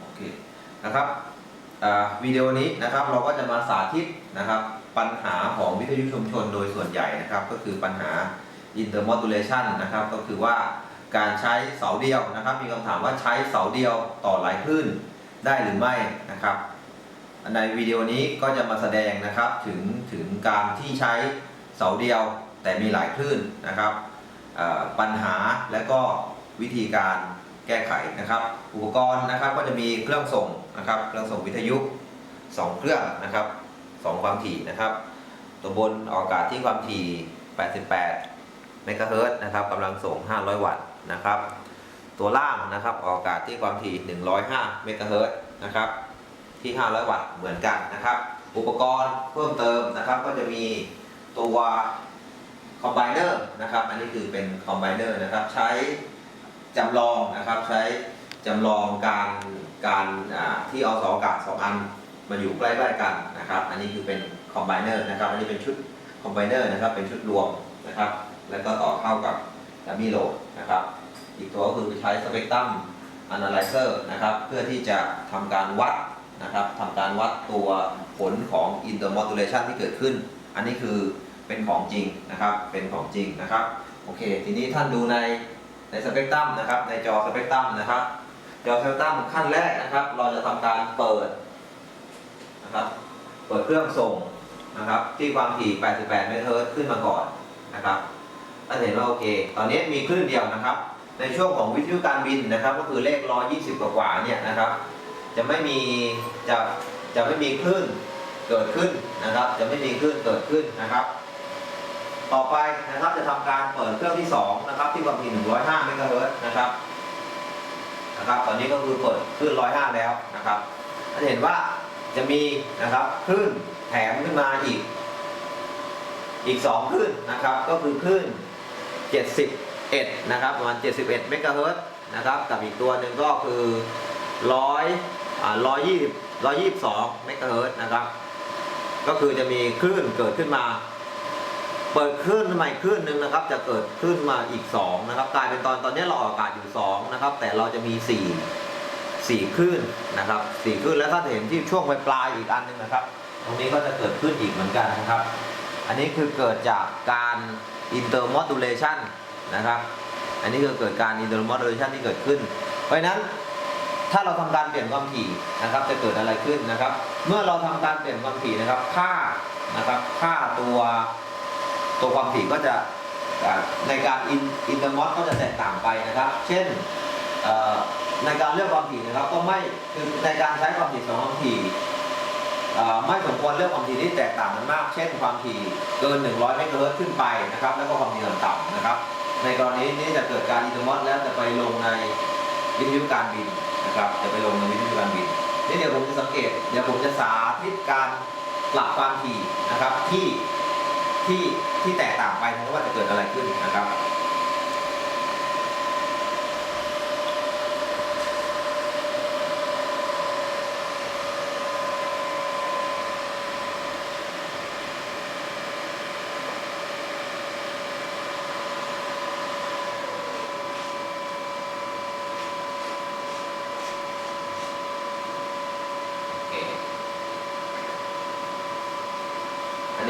โอเคนะครับวิดีโอนี้นะครับเราก็จะมาสาธิตนะครับปัญหาของวิทยุชุมชนโดยส่วนใหญ่นะครับ ก็คือปัญหา intermodulation นะครับ ก็คือว่าการใช้เสาเดียวนะครับ มีคำถามว่าใช้เสาเดียวต่อหลายคลื่นได้หรือไม่นะครับ ในวิดีโอนี้ก็จะมาแสดงนะครับถึงถึงการที่ใช้เสาเดียวแต่มีหลายคลื่นนะครับปัญหาและก็วิธีการ แก้ไขนะครับ อุปกรณ์นะครับก็จะมีเครื่องส่งนะครับ เครื่องส่งวิทยุ 2 เครื่องนะครับ2ความถี่นะครับ ตัวบนออกอากาศที่ความถี่ 88 เมกะเฮิรตซ์นะครับกำลังส่ง 500 วัตต์นะครับ ตัวล่างนะครับออกอากาศที่ความถี่ 105 เมกะเฮิรตซ์นะครับที่ 500 วัตต์เหมือนกันนะครับ อุปกรณ์เพิ่มเติมนะครับก็จะมีตัวคอมไบเนอร์นะครับ อันนี้คือเป็นคอมไบเนอร์นะครับ ใช้ จำลองนะครับใช้จำลองการการที่เอาสองอากาศสองอันมาอยู่ใกล้ๆกันนะครับ อันนี้คือเป็นคอมไบเนอร์นะครับ อันนี้เป็นชุดคอมไบเนอร์นะครับ เป็นชุดรวมนะครับ แล้วก็ต่อเข้ากับดัมมี่โหลดนะครับ อีกตัวก็คือใช้สเปกตรัม Analyzer นะครับ เพื่อที่จะทำการวัดนะครับทำการวัดตัวผลของ intermodulation ที่เกิดขึ้น อันนี้คือเป็นของจริงนะครับ เป็นของจริงนะครับ โอเค ทีนี้ท่านดูใน ในสเปกตรัมนะครับ ในจอสเปกตรัมนะครับ จอสเปกตรัมขั้นแรกนะครับ เราจะทำการเปิดนะครับ เปิดเครื่องส่งนะครับ ที่ความถี่ 88 เมกะเฮิรตซ์ขึ้นมาก่อนนะครับท่าเห็นว่าโอเค ตอนนี้มีคลื่นเดียวนะครับ ในช่วงของวิทยุการบินนะครับ ก็คือเลข 120 กว่าๆเนี่ยนะครับ จะไม่มีจะจะไม่มีคลื่นเกิดขึ้นนะครับ จะไม่มีคลื่นเกิดขึ้นนะครับ ต่อไปนะครับจะทำการเปิดเครื่องที่2นะครับที่ความถี่105เมกะเฮิร์ตนะครับนะครับ ตอนนี้ก็คือเปิดคลื่น105 แล้วนะครับจะเห็นว่าจะมีนะครับคลื่นแถมขึ้นมาอีก อีก2คลื่นนะครับ ก็คือคลื่น 71 นะครับประมาณ 71 เมกะเฮิร์ตนะครับกับอีกตัวหนึ่งก็คือร้อยอ่าร้อยยี่สิบร้อยยี่สิบสองเมกะเฮิร์ตนะครับ ก็คือจะมีคลื่นเกิดขึ้นมา เปิดคลื่นใหม่คลื่นหนึ่งนะครับ จะเกิดคลื่นมาอีกสองนะครับกลายเป็นตอนตอนนี้เราออกอากาศอยู่สองนะครับแต่เราจะมีสี่สี่คลื่นนะครับสี่คลื่นแล้วถ้าเห็นที่ช่วงปลายอีกอันหนึงนะครับ ตรงนี้ก็จะเกิดขึ้นอีกเหมือนกันนะครับ อันนี้คือเกิดจากการ intermodulation นะครับ อันนี้คือเกิดการ intermodulation ที่เกิดขึ้น เพราะฉะนั้นถ้าเราทำการเปลี่ยนความถี่นะครับ จะเกิดอะไรขึ้นนะครับ เมื่อเราทำการเปลี่ยนความถี่นะครับ ค่านะครับ ค่าตัว ตัวความถี่ก็จะในการอินอินเตอร์มอสก็จะแตกต่างไปนะครับ เช่นในการเลือกความถี่นะครับก็ไม่คือในการใช้ความถี่สองความถี่ไม่สมควรเลือกความถี่ที่แตกต่างกันมาก เช่นความถี่เกิน 100เมกะเฮิรตซ์ขึ้นไปนะครับ แล้วก็ความถี่ต่ำๆนะครับ ในกรณีนี้จะเกิดการอินเตอร์มอสแล้วจะไปลงในวิทยุการบินนะครับ จะไปลงในวิทยุการบินนี่เดี๋ยวผมจะสังเกต เดี๋ยวผมจะสาธิตการปรับความถี่นะครับที่ ที่ที่แตกต่างไปนะครับว่าจะเกิดอะไรขึ้นนะครับ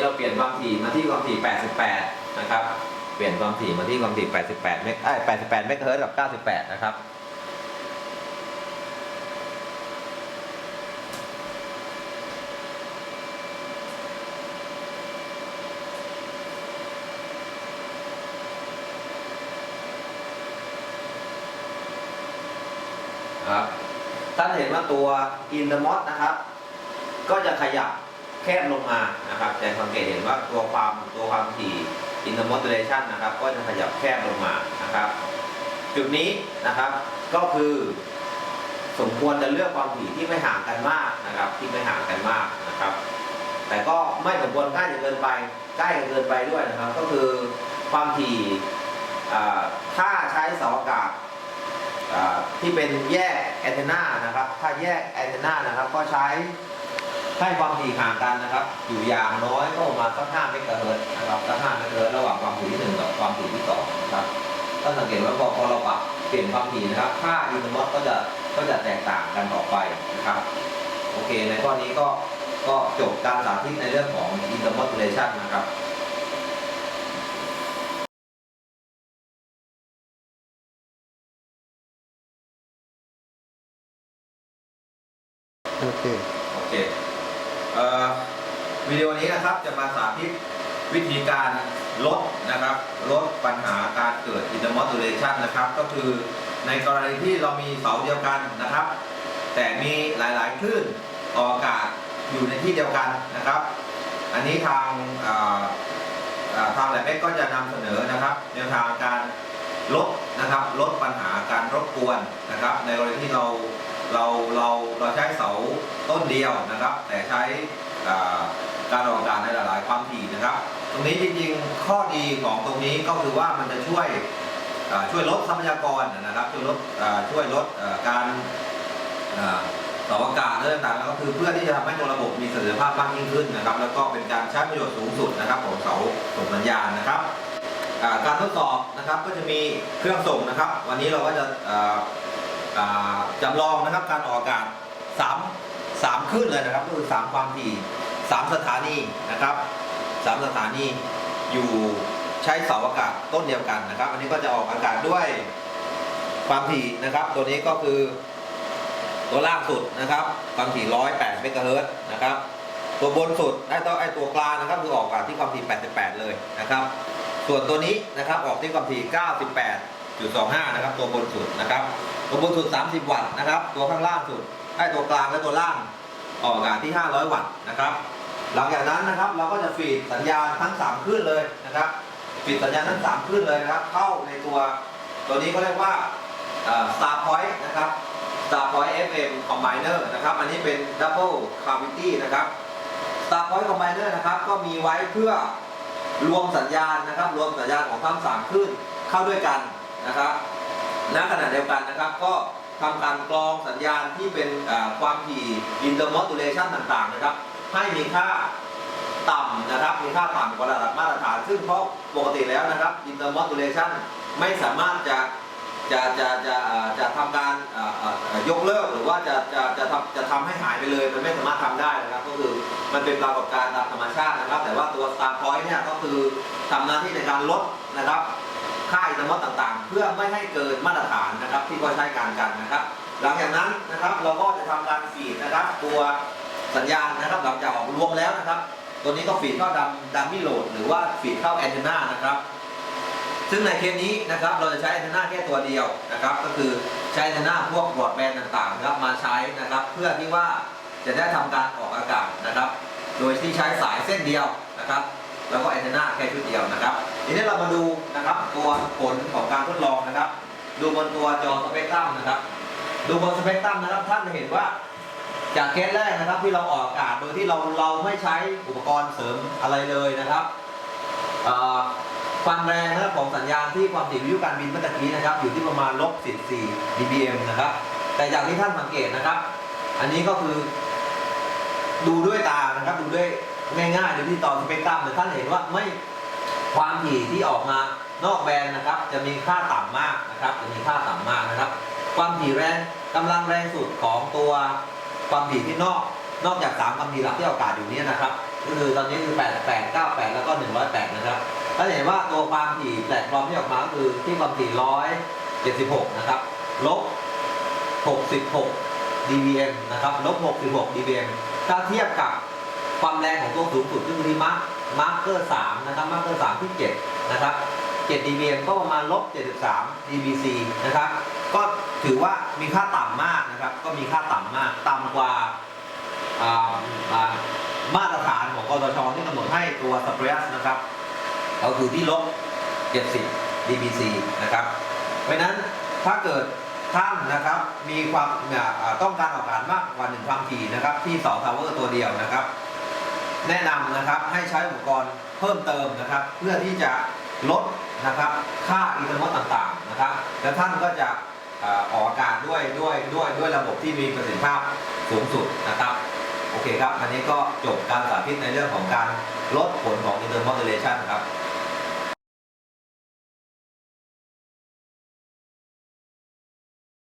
นี้เราเปลี่ยนความถี่มาที่ความถี่ 88 นะครับ เปลี่ยนความถี่มาที่ความถี่ 88 เมกเอ้88 เมกะเฮิรตซ์กับ 98 นะครับ ครับ ท่านเห็นว่าตัว in the mod นะครับ ก็จะขยับ แคบลงมานะครับแต่สังเกตเห็นว่าตัวความตัวความถี่ in the modulation นะครับ ก็จะขยับแคบลงมานะครับ จุดนี้นะครับก็คือสมควรจะเลือกความถี่ที่ไม่ห่างกันมากนะครับ ที่ไม่ห่างกันมากนะครับ แต่ก็ไม่สมควรใกล้จนเกินไปใกล้จนเกินไปด้วยนะครับ ก็คือความถี่ถ้าใช้เสาอากาศที่เป็นแยกแอนเทนานะครับ ถ้าแยกแอนเทนานะครับ ก็ใช้ ให้ความถี่ห่างกันนะครับ อยู่อย่างน้อยก็ประมาณสัก5เมกะเฮิรตซ์นะครับสัก5เมกะเฮิรตซ์ระหว่างความถี่ที่หนึ่งกับความถี่ที่สองนะครับก็สังเกตว่าพอพอเราปรับเปลี่ยนความถี่นะครับ ค่าอินเตอร์มอสก็จะก็จะแตกต่างกันออกไปนะครับ โอเค ในข้อนี้ก็ก็จบการสาธิตในเรื่องของ intermodulation นะครับโอเคโอเคเอ่อ วิดีโอนี้นะครับจะมาสาธิตวิธีการลดนะครับลดปัญหาการเกิด intermodulation นะครับ ก็คือในกรณีที่เรามีเสาเดียวกันนะครับ แต่มีหลายๆคลื่นออกอากาศอยู่ในที่เดียวกันนะครับ อันนี้ทางทางแลบเอ็กก็จะนำเสนอนะครับแนวทางการลดนะครับลดปัญหาการรบกวนนะครับ ในกรณีที่เรา เราเราเราใช้เสาต้นเดียวนะครับ แต่ใช้การออกากาศในหลาย ๆ ความถี่นะครับ ตรงนี้จริงๆข้อดีของตรงนี้ก็คือว่ามันจะช่วยช่วยลดทรัพยากรนะครับ ช่วยลดช่วยลดการต่ออากาศเรื่องต่างๆแล้วก็คือเพื่อที่จะทำให้ตัวระบบมีเสถียรภาพมากยิ่งขึ้นนะครับ แล้วก็เป็นการใช้ประโยชน์สูงสุดนะครับของเสาส่งสัญญาณนะครับการทดสอบนะครับก็จะมีเครื่องส่งนะครับ วันนี้เราก็จะ อ่าจำลองนะครับการออกอากาศสามสามคลื่นเลยนะครับก็คือสามความถี่สามสถานีนะครับสามสถานีอยู่ใช้เสาอากาศต้นเดียวกันนะครับ อันนี้ก็จะออกอากาศด้วยความถี่นะครับ ตัวนี้ก็คือ ตัวล่างสุดนะครับ ความถี่108เมกะเฮิรตซ์นะครับ ตัวบนสุดไอ้ตัวไอ้ตัวกลางนะครับคือออกอากาศที่ความถี่ 88 เลยนะครับ ส่วนตัวนี้นะครับออกที่ความถี่ 98.25 นะครับ ตัวบนสุดนะครับ ตัวบนสุด 30 วัตต์นะครับ ตัวข้างล่างสุดไอ้ตัวกลางและตัวล่างออกอากาศที่ 500 วัตต์นะครับ หลังจากนั้นนะครับเราก็จะฟีดสัญญาณทั้ง3คลื่นเลยนะครับฟีดสัญญาณทั้ง3คลื่นเลยนะครับ เข้าในตัวตัวนี้เขาเรียกว่า Star Point นะครับ Star Point FM Combiner นะครับ อันนี้เป็น Double Cavity นะครับ Star Point Combiner นะครับ ก็มีไว้เพื่อรวมสัญญาณนะครับ รวมสัญญาณของทั้งสามคลื่นเข้าด้วยกันนะครับ ณขณะเดียวกันนะครับ ก็ทำการกรองสัญญาณที่เป็นอ่าความถี่ intermodulation ต่างๆนะครับ ให้มีค่าต่ำนะครับ มีค่าต่ำกว่าระดับมาตรฐาน ซึ่งเพราะปกติแล้วนะครับ intermodulation ไม่สามารถจะจะจะจะจะทำการยกเลิกหรือว่าจะจะจะทำจะทำให้หายไปเลย มันไม่สามารถทำได้นะครับ ก็คือมันเป็นปรากฏการณ์ตามธรรมชาตินะครับ แต่ว่าตัว Star Point เนี่ยก็คือทำหน้าที่ในการลดนะครับ ค่าอินเทอร์มอต่างๆ เพื่อไม่ให้เกินมาตรฐานนะครับที่เขาใช้การกันนะครับ หลังจากนั้นนะครับเราก็จะทำการฟีดนะครับ ตัวสัญญาณนะครับหลังจากออกรวมแล้วนะครับ ตัวนี้ก็ฟีดเข้าดัมดัมมี่โหลด หรือว่าฟีดเข้าแอนเทนานะครับซึ่งในเคสนี้นะครับเราจะใช้แอนเทนาแค่ตัวเดียวนะครับ ก็คือใช้แอนเทนาพวกบรอดแบนด์ต่างๆนะครับมาใช้นะครับ เพื่อที่ว่าจะได้ทำการออกอากาศนะครับ โดยที่ใช้สายเส้นเดียวนะครับ แล้วก็แอนเทนาแค่ชุดเดียวนะครับ ทีนี้เรามาดูนะครับตัวผลของการทดลองนะครับ ดูบนตัวจอสเปกตรัมนะครับ ดูบนสเปกตรัมนะครับ ท่านจะเห็นว่า จากเคสแรกนะครับที่เราออกอากาศโดยที่เราเราไม่ใช้อุปกรณ์เสริมอะไรเลยนะครับความแรงนะครับของสัญญาณที่ความถี่วิทยุการบินเมื่อตะกี้นะครับ อยู่ที่ประมาณลบ14 dBm นะครับ แต่จากที่ท่านสังเกตนะครับ อันนี้ก็คือ ดูด้วยตานะครับ ดูด้วยง่ายๆดูที่ตอนสเปกตรัมเนี่ยท่านเห็นว่าไม่ ความถี่ที่ออกมานอกแบนด์นะครับ จะมีค่าต่ำมากนะครับ จะมีค่าต่ำมากนะครับ ความถี่แรงกำลังแรงสุดของตัวความถี่ที่นอกนอกจาก 3 ความถี่หลักที่ออกอากาศอยู่เนี้นะครับก็คือตอนนี้คือ 88 98 แล้วก็ 108 นะครับถ้าเห็นว่าตัวความถี่แปลกปลอมที่ออกมาก็คือที่ความถี่ 176 นะครับลบ 66 dBm นะครับลบ 66 dBm ถ้าเทียบกับความแรงของตัวสูงสุดซึ่รีมาร มาร์เกอร์3นะครับมาร์เกอร์3ที่7นะครับ7 dBm ก็ประมาณลบ73 dBc นะครับ ก็ถือว่ามีค่าต่ำมากนะครับ ก็มีค่าต่ำมาก ต่ำกว่ามาตรฐานของกสชที่กำหนดให้ตัวสเปรสนะครับ ก็คือที่ลบ70 dBc นะครับ เพราะนั้นถ้าเกิดท่านนะครับมีความต้องการออกอากาศมากกว่าหนึ่งความถี่นะครับที่เสาทาวเวอร์ตัวเดียวนะครับ แนะนำนะครับให้ใช้อุปกรณ์เพิ่มเติมนะครับ เพื่อที่จะลดนะครับค่าอินเทอร์มอสต่างๆนะครับ แล้วท่านก็จะอ่อออกอากาศด้วยด้วยด้วยด้วยระบบที่มีประสิทธิภาพสูงสุดนะครับ โอเคครับ อันนี้ก็จบการสาธิตในเรื่องของการลดผลของ intermodulation ครับ